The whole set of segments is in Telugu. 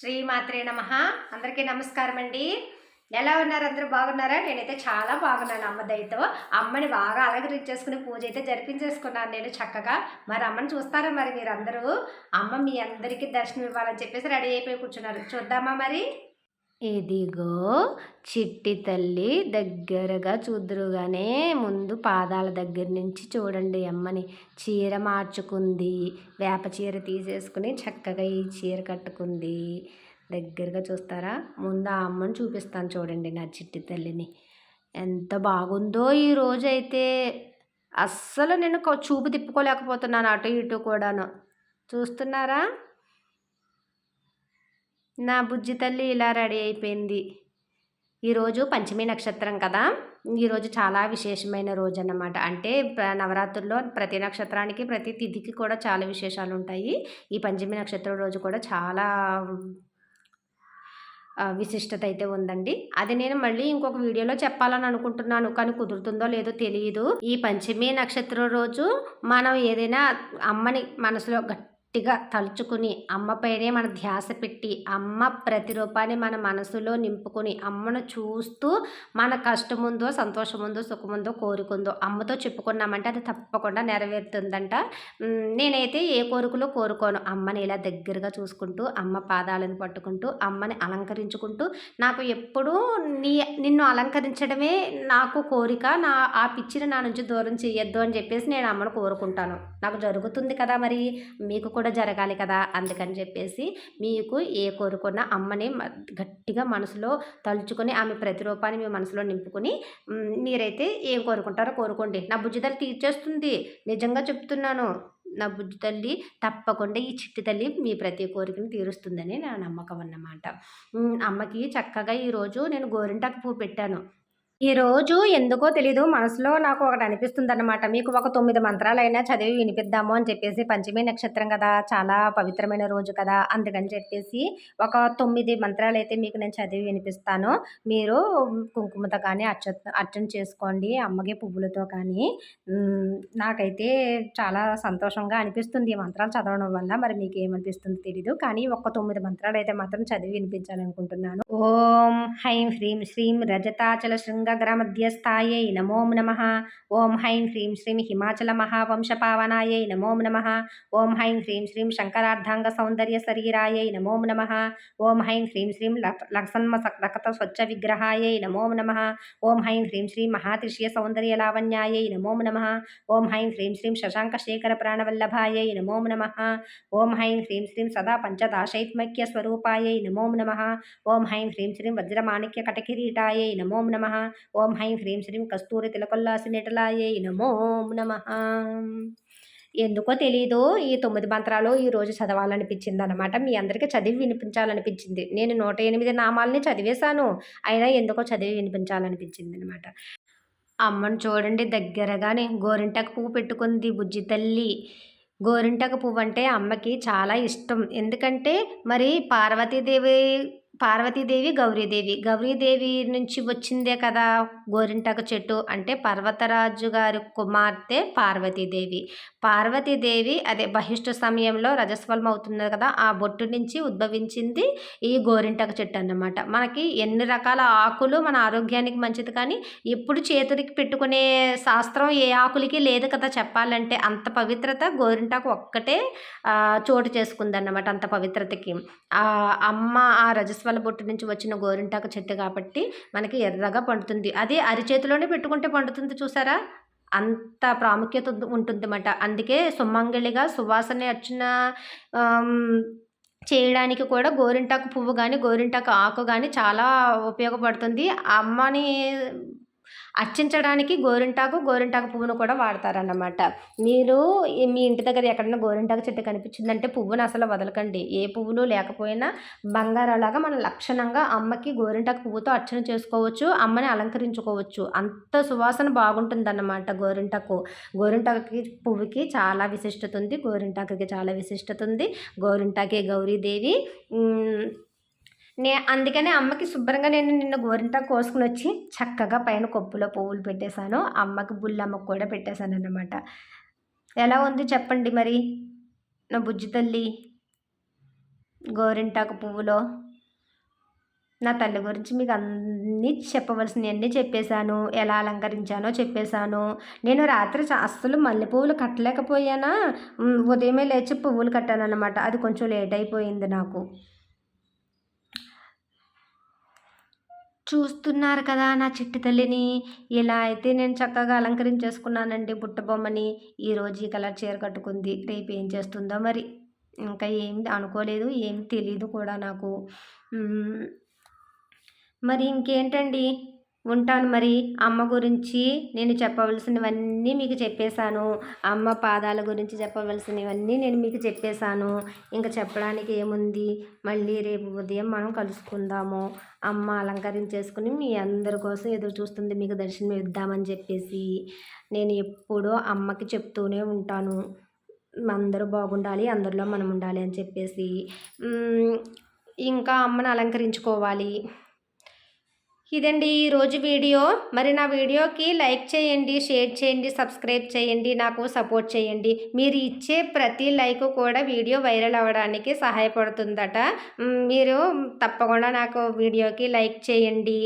శ్రీమాత్రే నమ. అందరికీ నమస్కారం అండి ఎలా ఉన్నారు? అందరూ బాగున్నారా? నేనైతే చాలా బాగున్నాను అమ్మ దయతో. అమ్మని బాగా అలంకరించేసుకుని పూజ అయితే జరిపించేసుకున్నాను నేను చక్కగా. మరి అమ్మని చూస్తారా మరి మీరు అందరూ అమ్మ మీ అందరికీ దర్శనం ఇవ్వాలని చెప్పేసి రెడీ అయిపోయి కూర్చున్నారు. చూద్దామా మరి? ఇదిగో చిట్టి తల్లి దగ్గరగా చూద్దురుగానే ముందు పాదాల దగ్గర నుంచి చూడండి అమ్మని. చీర మార్చుకుంది. వేప చీర తీసేసుకుని చక్కగా ఈ చీర కట్టుకుంది. దగ్గరగా చూస్తారా? ముందు ఆ అమ్మని చూపిస్తాను చూడండి నా చిట్టి తల్లిని. ఎంత బాగుందో ఈ రోజైతే. అస్సలు నేను చూపు తిప్పుకోలేకపోతున్నాను అటు ఇటు కూడాను. చూస్తున్నారా? నా బుజ్జి తల్లి ఇలా రెడీ అయిపోయింది. ఈరోజు పంచమి నక్షత్రం కదా. ఈరోజు చాలా విశేషమైన రోజు అన్నమాట. అంటే నవరాత్రుల్లో ప్రతి నక్షత్రానికి ప్రతి తిథికి కూడా చాలా విశేషాలు ఉంటాయి. ఈ పంచమి నక్షత్రం రోజు కూడా చాలా విశిష్టత అయితే ఉందండి. అది నేను మళ్ళీ ఇంకొక వీడియోలో చెప్పాలని అనుకుంటున్నాను. కానీ కుదురుతుందో లేదో తెలియదు ఈ పంచమి నక్షత్రం రోజు మనం ఏదైనా అమ్మని మనసులో గట్టి గట్టిగా తలుచుకుని అమ్మపైనే మన ధ్యాస పెట్టి అమ్మ ప్రతిరూపాన్ని మన మనసులో నింపుకొని అమ్మను చూస్తూ మన కష్టముందో సంతోషముందో సుఖముందో కోరుకుందో అమ్మతో చెప్పుకున్నామంటే అది తప్పకుండా నెరవేరుతుందంట. నేనైతే ఏ కోరికలో కోరుకోను. అమ్మని ఇలా దగ్గరగా చూసుకుంటూ అమ్మ పాదాలను పట్టుకుంటూ అమ్మని అలంకరించుకుంటూ నాకు ఎప్పుడూ నీ నిన్ను అలంకరించడమే నాకు కోరిక. నా ఆ పిచ్చిని నా నుంచి దూరం చేయొద్దు అని చెప్పేసి నేను అమ్మను కోరుకుంటాను. నాకు జరుగుతుంది కదా మరి? మీకు కూడా జరగాలి కదా అందుకని చెప్పేసి మీకు ఏ కోరుకున్న అమ్మని గట్టిగా మనసులో తలుచుకొని ఆమె ప్రతిరూపాన్ని మీ మనసులో నింపుకొని మీరైతే ఏం కోరుకుంటారో కోరుకోండి. నా బుజ్జితల్లి తీర్చేస్తుంది. నిజంగా చెప్తున్నాను. నా బుజ్జి తల్లి తప్పకుండా ఈ చిట్టి తల్లి మీ ప్రతి కోరికను తీరుస్తుందని నా నమ్మకం అన్నమాట. అమ్మకి చక్కగా ఈరోజు నేను గోరింటాకు పువ్వు పెట్టాను. ఈరోజు ఎందుకో తెలీదు మనసులో నాకు ఒకటి అనిపిస్తుంది అనమాట మీకు ఒక తొమ్మిది మంత్రాలైనా చదివి వినిపిద్దాము అని చెప్పేసి పంచమి నక్షత్రం కదా చాలా పవిత్రమైన రోజు కదా అందుకని చెప్పేసి ఒక తొమ్మిది మంత్రాలు అయితే మీకు నేను చదివి వినిపిస్తాను. మీరు కుంకుమతో కానీ అర్చ అర్చన చేసుకోండి అమ్మకి పువ్వులతో కానీ. నాకైతే చాలా సంతోషంగా అనిపిస్తుంది ఈ మంత్రాలు చదవడం వల్ల. మరి మీకు ఏమనిపిస్తుందో తెలీదు కానీ ఒక తొమ్మిది మంత్రాలు అయితే మాత్రం చదివి వినిపించాలనుకుంటున్నాను. ఓం హైం హ్రీం శ్రీం రజతాచల శృంగ నమో నమ ఓం హైం హ్రీం శ్రీం హిమాచల మహావంశపావనాయై నమో నమ ఓం హైం హ్రీం శ్రీం శంకరార్ధాంగ సౌందర్య శరీరాయై నమో నమ ఓం హైం హ్రీం శ్రీం లక్సన్మ రకత స్వచ్ఛ విగ్రహాయై నమో నమ ఓం హైం హ్రీం శ్రీం మహాత్రిష్య సౌందర్య లావణ్యాయై నమో నమ ఓం హైం హ్రీం శ్రీం శశాంక శేఖర ప్రాణవల్లభాయై నమో నమ ఓం హైం హ్రీం శ్రీం సదా పంచదాశైత్మక్య స్వరూపాయై నమో నమ ఓం హైం హ్రీం శ్రీం ఓం కస్తూరి తిలకొల్లాసి నిటలాయై నమో నమ. ఎందుకో తెలీదు ఈ తొమ్మిది మంత్రాలు ఈ రోజు చదవాలనిపించింది అనమాట మీ అందరికీ చదివి వినిపించాలనిపించింది. నేను నూట ఎనిమిది నామాలని చదివేశాను. అయినా ఎందుకో చదివి వినిపించాలనిపించింది అనమాట అమ్మను చూడండి దగ్గరగానే గోరింటాకు పువ్వు పెట్టుకుంది బుజ్జి తల్లి. గోరింటాకు పువ్వు అంటే అమ్మకి చాలా ఇష్టం. ఎందుకంటే మరి పార్వతీదేవి పార్వతీదేవి గౌరీదేవి. గౌరీదేవి నుంచి వచ్చిందే కదా గోరింటాకు చెట్టు? అంటే పర్వతరాజు గారి కుమార్తె పార్వతీదేవి. పార్వతీదేవి అదే బహిష్ట సమయంలో రజస్వలం అవుతుంది కదా ఆ బొట్టు నుంచి ఉద్భవించింది ఈ గోరింటాకు చెట్టు అన్నమాట. మనకి ఎన్ని రకాల ఆకులు మన ఆరోగ్యానికి మంచిది కానీ ఎప్పుడు చేతులకి పెట్టుకునే శాస్త్రం ఏ ఆకులకి లేదు కదా చెప్పాలంటే అంత పవిత్రత గోరింటాకు ఒక్కటే చోటు చేసుకుందన్నమాట అంత పవిత్రతకి. అమ్మ ఆ రజస్వ రజస్వల బొట్టు నుంచి వచ్చిన గోరింటాకు చెట్టు కాబట్టి మనకి ఎర్రగా పండుతుంది. అదే అరిచేతిలోనే పెట్టుకుంటే పండుతుంది చూసారా? అంత ప్రాముఖ్యత ఉంటుందన్నమాట. అందుకే సుమంగళిగా సువాసన వచ్చిన చేయడానికి కూడా గోరింటాకు పువ్వు కానీ గోరింటాకు ఆకు కానీ చాలా ఉపయోగపడుతుంది. అమ్మని అర్చించడానికి గోరింటాకు గోరింటాకు పువ్వును కూడా వాడతారన్నమాట. మీరు మీ ఇంటి దగ్గర ఎక్కడైనా గోరింటాకు చెట్టు కనిపించిందంటే పువ్వును అసలు వదలకండి. ఏ పువ్వులు లేకపోయినా బంగారాలాగా మన లక్షణంగా అమ్మకి గోరింటాకు పువ్వుతో అర్చన చేసుకోవచ్చు అమ్మని అలంకరించుకోవచ్చు. అంత సువాసన బాగుంటుందన్నమాట గోరింటాకు. గోరింటాకుకి పువ్వుకి చాలా విశిష్టత ఉంది గోరింటాకుకి చాలా విశిష్టత ఉంది. గోరింటాకే గౌరీదేవి. నే అందుకనే అమ్మకి శుభ్రంగా నేను నిన్న గోరింటాకు కోసుకుని వచ్చి చక్కగా పైన కొప్పులో పువ్వులు పెట్టేశాను. అమ్మకి బుల్లమ్మకు కూడా పెట్టేశాను అన్నమాట ఎలా ఉంది చెప్పండి మరి? నా బుజ్జి తల్లి గోరింటాకు పువ్వులో నా తల్లి గురించి మీకు అన్నీ చెప్పవలసినవన్నీ చెప్పేశాను. ఎలా అలంకరించానో చెప్పేశాను. నేను రాత్రి అస్సలు మల్లె పువ్వులు కట్టలేకపోయానా? ఉదయమే లేచి పువ్వులు కట్టాను అనమాట అది కొంచెం లేట్ అయిపోయింది నాకు. చూస్తున్నారు కదా నా చిట్టి తల్లిని. ఇలా అయితే నేను చక్కగా అలంకరించేసుకున్నానండి బుట్ట బొమ్మని. ఈరోజు ఈ కలర్ చీర కట్టుకుంది. రేపు ఏం చేస్తుందో మరి. ఇంకా ఏం అనుకోలేదు ఏం తెలియదు కూడా నాకు. మరి ఇంకేంటండి? ఉంటాను. మరి అమ్మ గురించి నేను చెప్పవలసినవన్నీ మీకు చెప్పేశాను. అమ్మ పాదాల గురించి చెప్పవలసినవన్నీ నేను మీకు చెప్పేశాను. ఇంకా చెప్పడానికి ఏముంది? మళ్ళీ రేపు ఉదయం మనం కలుసుకుందాము. అమ్మ అలంకరించేసుకుని మీ అందరి కోసం ఎదురు చూస్తుంది. మీకు దర్శనం ఇద్దామని చెప్పేసి నేను ఎప్పుడూ అమ్మకి చెప్తూనే ఉంటాను. అందరూ బాగుండాలి అందరిలో మనం ఉండాలి అని చెప్పేసి. ఇంకా అమ్మని అలంకరించుకోవాలి. ఇదండి ఈరోజు వీడియో. మరి నా వీడియోకి లైక్ చేయండి షేర్ చేయండి సబ్స్క్రైబ్ చేయండి నాకు సపోర్ట్ చేయండి. మీరు ఇచ్చే ప్రతి లైక్ కూడా వీడియో వైరల్ అవ్వడానికి సహాయపడుతుందట. మీరు తప్పకుండా నాకు వీడియోకి లైక్ చేయండి.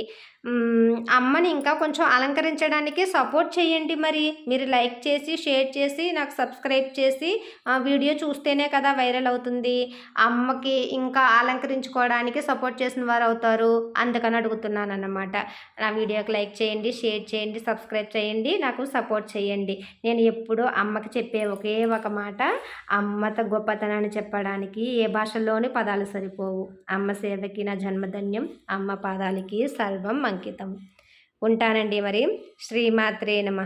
అమ్మని ఇంకా కొంచెం అలంకరించడానికి సపోర్ట్ చేయండి మరి. మీరు లైక్ చేసి షేర్ చేసి నాకు సబ్స్క్రైబ్ చేసి ఆ వీడియో చూస్తేనే కదా వైరల్ అవుతుంది. అమ్మకి ఇంకా అలంకరించుకోవడానికి సపోర్ట్ చేసిన వారు అవుతారు. అందుకని అడుగుతున్నాను అన్నమాట. నా వీడియోకి లైక్ చేయండి షేర్ చేయండి సబ్స్క్రైబ్ చేయండి నాకు సపోర్ట్ చేయండి. నేను ఎప్పుడూ అమ్మకి చెప్పే ఒకే ఒక మాట అమ్మత గొప్పతనాన్ని చెప్పడానికి ఏ భాషలోని పదాలు సరిపోవు. అమ్మ సేవకి నా జన్మధన్యం అమ్మ పాదాలకి సర్వం అంకితం ఉంటానండి మరి. శ్రీమాత్రే నమ.